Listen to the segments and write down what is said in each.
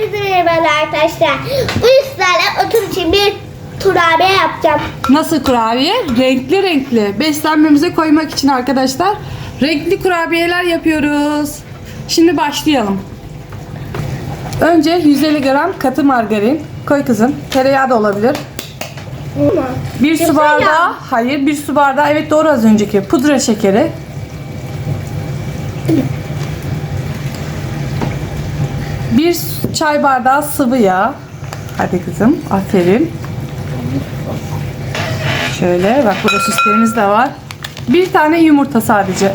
Hepinize merhaba arkadaşlar. Bu sizlerle otur için bir turabiye yapacağım. Nasıl kurabiye? Renkli renkli. Beslenmemize koymak için arkadaşlar renkli kurabiyeler yapıyoruz. Şimdi başlayalım. Önce 150 gram katı margarin. Koy kızım. Tereyağı da olabilir. Bir su bardağı, hayır bir su bardağı, evet doğru az önceki pudra şekeri. Bir çay bardağı sıvı yağ. Hadi kızım, aferin. Şöyle bak burada süslerimiz de var. Bir tane yumurta sadece.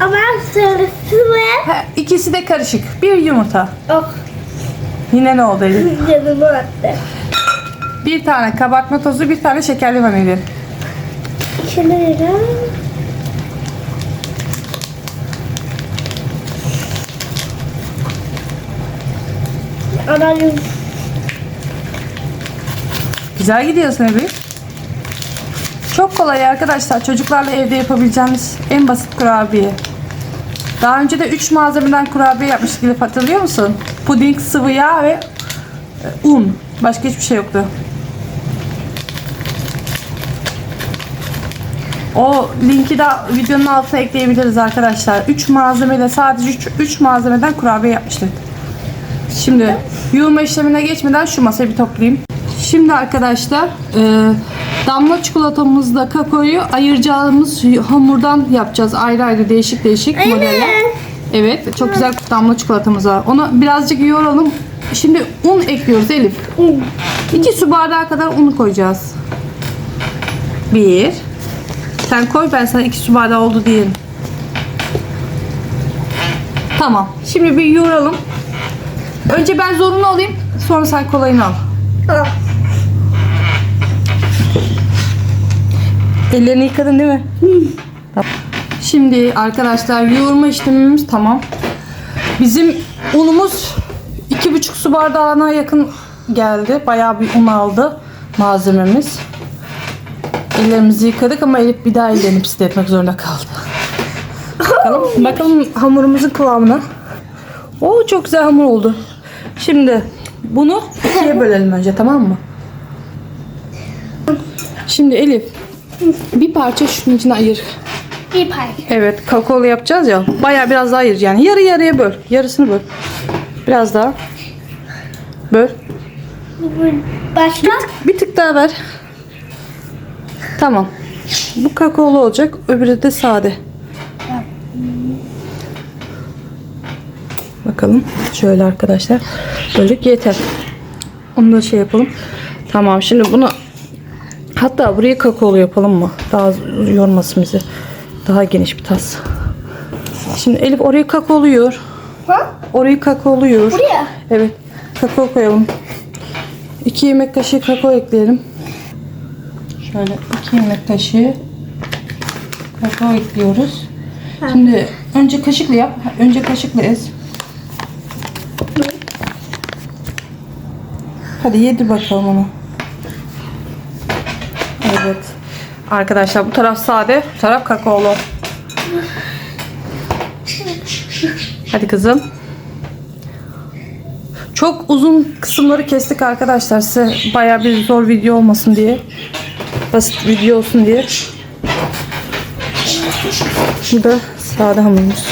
Ama sarısı ve Ha, ikisi de karışık. Bir yumurta. oh Yine ne oldu Elif? canımı attı. Bir tane kabartma tozu, bir tane şekerli vanilya. İçine de Anam Güzel gidiyorsun Elif. Çok kolay arkadaşlar. Çocuklarla evde yapabileceğimiz en basit kurabiye. Daha önce de 3 malzemeden kurabiye yapmıştık Elif hatırlıyor musun? Puding, sıvı yağ ve e, un. Başka hiçbir şey yoktu. O linki de videonun altına ekleyebiliriz arkadaşlar. 3 malzemeyle sadece 3 malzemeden kurabiye yapmıştık. Şimdi yoğurma işlemine geçmeden şu masayı bir toplayayım. Şimdi arkadaşlar e, damla çikolatamızla kakaoyu ayıracağımız hamurdan yapacağız. Ayrı ayrı değişik değişik modeller. Evet çok güzel damla çikolatamız var. Onu birazcık yoğuralım. Şimdi un ekliyoruz Elif. 2 su bardağı kadar un koyacağız. Bir. Sen koy ben sana 2 su bardağı oldu diyelim. Tamam. Şimdi bir yoğuralım. Önce ben zorunu alayım. Sonra sen kolayını al. Tamam. Ellerini yıkadın değil mi? Tamam. Şimdi arkadaşlar yoğurma işlemimiz tamam. Bizim unumuz iki buçuk su bardağına yakın geldi. Bayağı bir un aldı malzememiz. Ellerimizi yıkadık ama Elif bir daha ellerini pisletmek zorunda kaldı. Bakalım, bakalım hamurumuzun kıvamına. Oo çok güzel hamur oldu. Şimdi bunu ikiye bölelim önce tamam mı? Şimdi Elif bir parça şunun içine ayır. Bir pay. Evet kakaolu yapacağız ya. Bayağı biraz daha ayır yani. Yarı yarıya böl. Yarısını böl. Biraz daha. Böl. Başka? Bir tık daha ver. Tamam. Bu kakaolu olacak. Öbürü de sade. Bakalım. Şöyle arkadaşlar. Böldük yeter. Onu da şey yapalım. Tamam şimdi bunu hatta buraya kakaolu yapalım mı? Daha yormasın bizi. Daha geniş bir tas. Şimdi Elif oraya kakaolu yoğur. Ha? Orayı kakaolu yoğur. Buraya? Evet. Kakao koyalım. 2 yemek kaşığı kakao ekleyelim. Şöyle 2 yemek kaşığı kakao ekliyoruz. Şimdi önce kaşıkla yap. Önce kaşıkla ez. Hadi yedir bakalım onu. Evet. Arkadaşlar bu taraf sade, bu taraf kakaolu. Hadi kızım. Çok uzun kısımları kestik arkadaşlar. Size bayağı bir zor video olmasın diye. Basit video olsun diye. Bu da sade hamurumuz.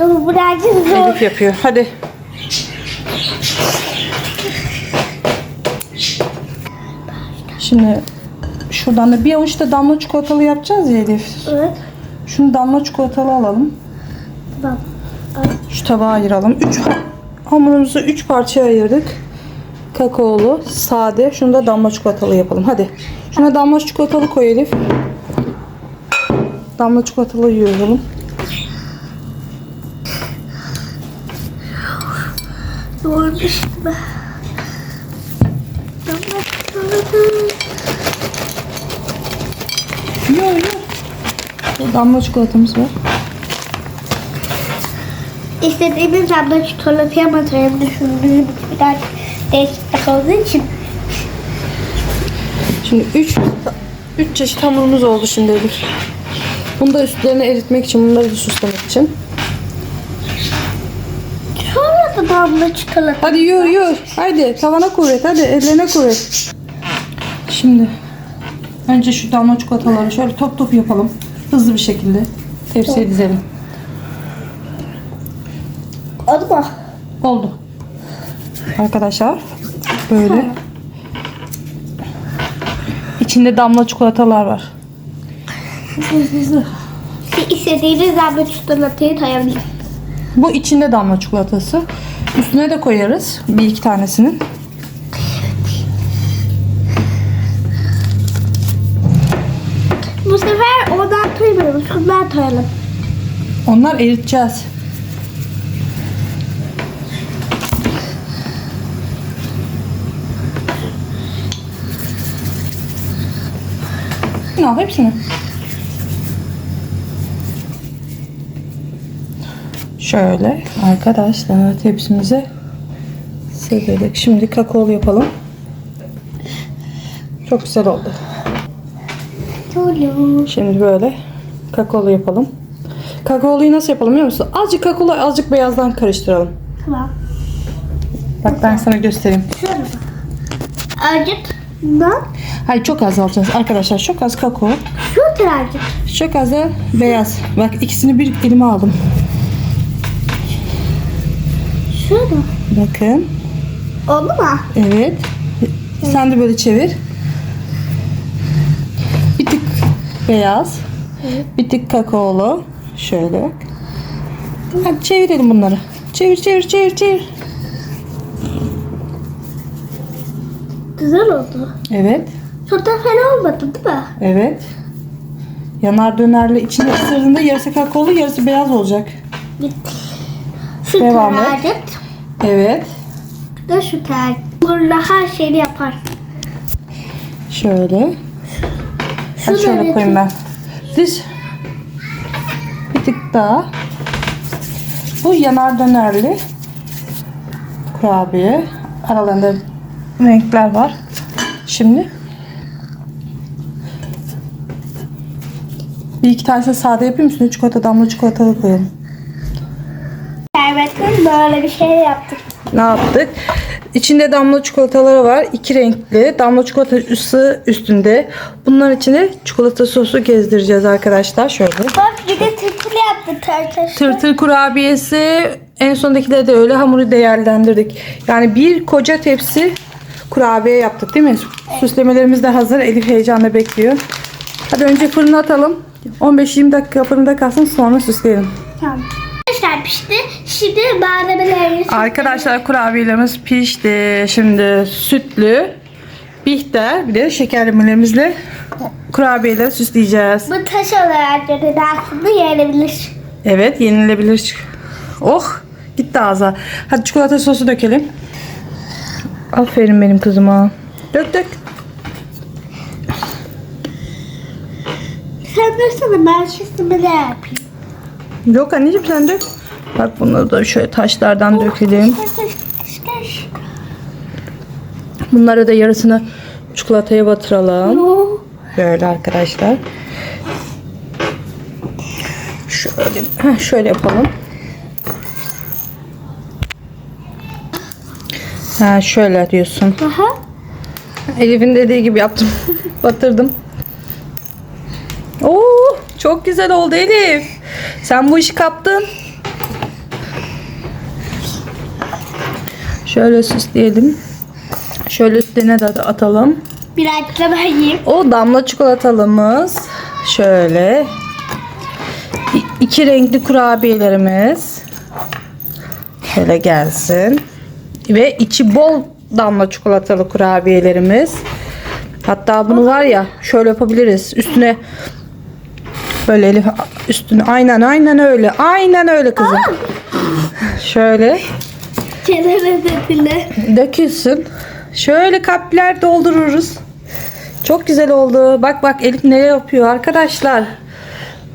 Ama birazcık zor. Elif yapıyor. Hadi. Şimdi şuradan da bir avuç da damla çikolatalı yapacağız ya Elif. Evet. Şunu damla çikolatalı alalım. Tamam. Şu tabağa ayıralım. Üç, hamurumuzu 3 parçaya ayırdık. Kakaolu, sade. Şunu da damla çikolatalı yapalım. Hadi. Şuna damla çikolatalı koy Elif. Damla çikolatalı yiyelim. Zormuş be. Tamam. Yiyor Bu Damla çikolatamız var. İstediğimiz anda çikolataya batırayım düşündüğüm biraz değişiklik olduğu için. Şimdi 3 3 çeşit hamurumuz oldu şimdi Elif. Bunu da üstlerine eritmek için, bunları da süslemek için. da damla çikolata. Hadi yürü yürü. Haydi tavana kuvvet. Hadi ellerine kuvvet. Şimdi önce şu damla çikolataları şöyle top top yapalım. Hızlı bir şekilde tepsiye dizelim. Oldu mu? Oldu. Arkadaşlar böyle içinde damla çikolatalar var. İstediğiniz damla çikolatayı koyabilirsiniz. Bu içinde damla çikolatası. Üstüne de koyarız bir iki tanesinin. Koymayalım. Şundan koyalım. Onlar eriteceğiz. Al hepsini. Şöyle arkadaşlar tepsimize sığdırdık. Şimdi kakaolu yapalım. Çok güzel oldu. Şimdi böyle kakaolu yapalım. Kakaoluyu nasıl yapalım biliyor musun? Azıcık kakaolu azıcık beyazdan karıştıralım. Tamam. Bak ben sana göstereyim. Şöyle bak. Acıtından Hayır çok az alacağız arkadaşlar. Çok az kakao. şu birazcık. Çok az da beyaz. Bak ikisini bir elime aldım. Şurada. Bakın. Oldu mu? Evet. Sen de böyle çevir. Bir tık beyaz. Bir tık kakaolu. Şöyle bak. Hadi çevirelim bunları. Çevir çevir çevir çevir. Güzel oldu. Evet. Çok da fena olmadı değil mi? Evet. Yanar dönerle içine ısırdığında yarısı kakaolu yarısı beyaz olacak. Bitti. Şu Devam et. tercih. Evet. Da şu tercih. Burada her şeyi yapar. Şöyle. Hadi Şunu şöyle öyle koyayım ben. Diz. Bir tık daha. Bu yanar dönerli kurabiye. Aralarında renkler var. Şimdi bir iki tanesini sade yapayım üstüne çikolata damla çikolatalı koyalım. Servetin böyle bir şey yaptık. Ne yaptık? İçinde damla çikolataları var. iki renkli. Damla çikolatası üstünde. Bunların içine çikolata sosu gezdireceğiz arkadaşlar. Şöyle. Bak bir de tırtıl yaptık arkadaşlar. Tırtır kurabiyesi. En sondakileri de öyle hamuru değerlendirdik. Yani bir koca tepsi kurabiye yaptık değil mi? Süslemelerimiz de hazır. Elif heyecanla bekliyor. Hadi önce fırına atalım. 15-20 dakika fırında kalsın sonra süsleyelim. Tamam. Arkadaşlar pişti. Şimdi malzemeleri Arkadaşlar kurabiyelerimiz pişti. Şimdi sütlü, bihter bir de şekerlemelerimizle kurabiyeleri süsleyeceğiz. bu taş olarak göre de aslında yenebilir. Evet yenilebilir. Oh gitti ağza. Hadi çikolata sosu dökelim. Aferin benim kızıma. Dök dök. Sen dursana ben şimdi ne yapayım? Yok anneciğim sen dök. Bak bunları da şöyle taşlardan dökelim. Bunları da yarısını çikolataya batıralım. Böyle arkadaşlar. Şöyle, heh, şöyle yapalım. Ha şöyle diyorsun. Aha. Elif'in dediği gibi yaptım. Batırdım. Oo, çok güzel oldu Elif. Sen bu işi kaptın. Şöyle süsleyelim. Şöyle üstüne de atalım. Birazcık da ben yiyeyim. O damla çikolatalımız. Şöyle. İki renkli kurabiyelerimiz. Şöyle gelsin. Ve içi bol damla çikolatalı kurabiyelerimiz. Hatta bunu var ya şöyle yapabiliriz. Üstüne böyle Elif üstüne aynen aynen öyle. Aynen öyle kızım. Şöyle Kenara döküle. dökülsün. Şöyle kaplar doldururuz. Çok güzel oldu. Bak bak Elif ne yapıyor arkadaşlar.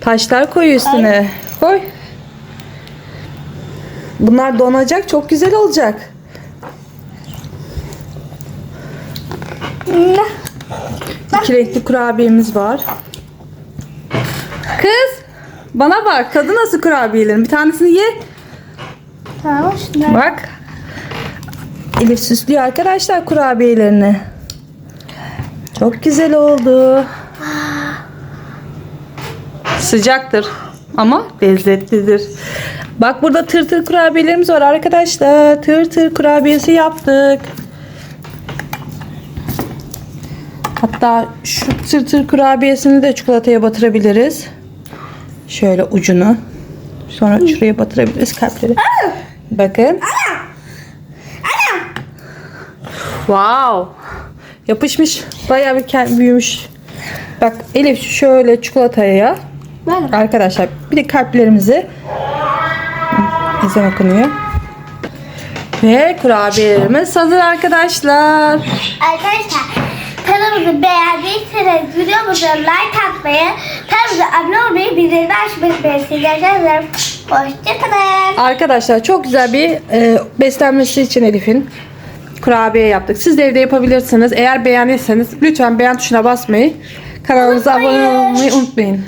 Taşlar koy üstüne. Koy. Bunlar donacak. Çok güzel olacak. İki renkli kurabiyemiz var. Kız bana bak. Tadı nasıl kurabiyelerin? Bir tanesini ye. Şunlar. Bak. Elif süslüyor arkadaşlar kurabiyelerini. Çok güzel oldu. Sıcaktır ama lezzetlidir. Bak burada tır tır kurabiyelerimiz var arkadaşlar. Tır tır kurabiyesi yaptık. Hatta şu tır tır kurabiyesini de çikolataya batırabiliriz. Şöyle ucunu. Sonra şuraya batırabiliriz kalpleri. Bakın. Wow. Yapışmış. Bayağı bir büyümüş. Bak Elif şöyle çikolataya Böyle. arkadaşlar bir de kalplerimizi ezan okunuyor. Ve kurabiyelerimiz hazır arkadaşlar. Arkadaşlar kanalımızı beğendiyseniz videomuza like atmayı, kanalımıza abone olmayı, bildirimleri açmayı unutmayın. Ederim. Hoşçakalın. Arkadaşlar çok güzel bir e, beslenmesi için Elif'in kurabiye yaptık. Siz de evde yapabilirsiniz. Eğer beğendiyseniz lütfen beğen tuşuna basmayı, kanalımıza abone olmayı unutmayın.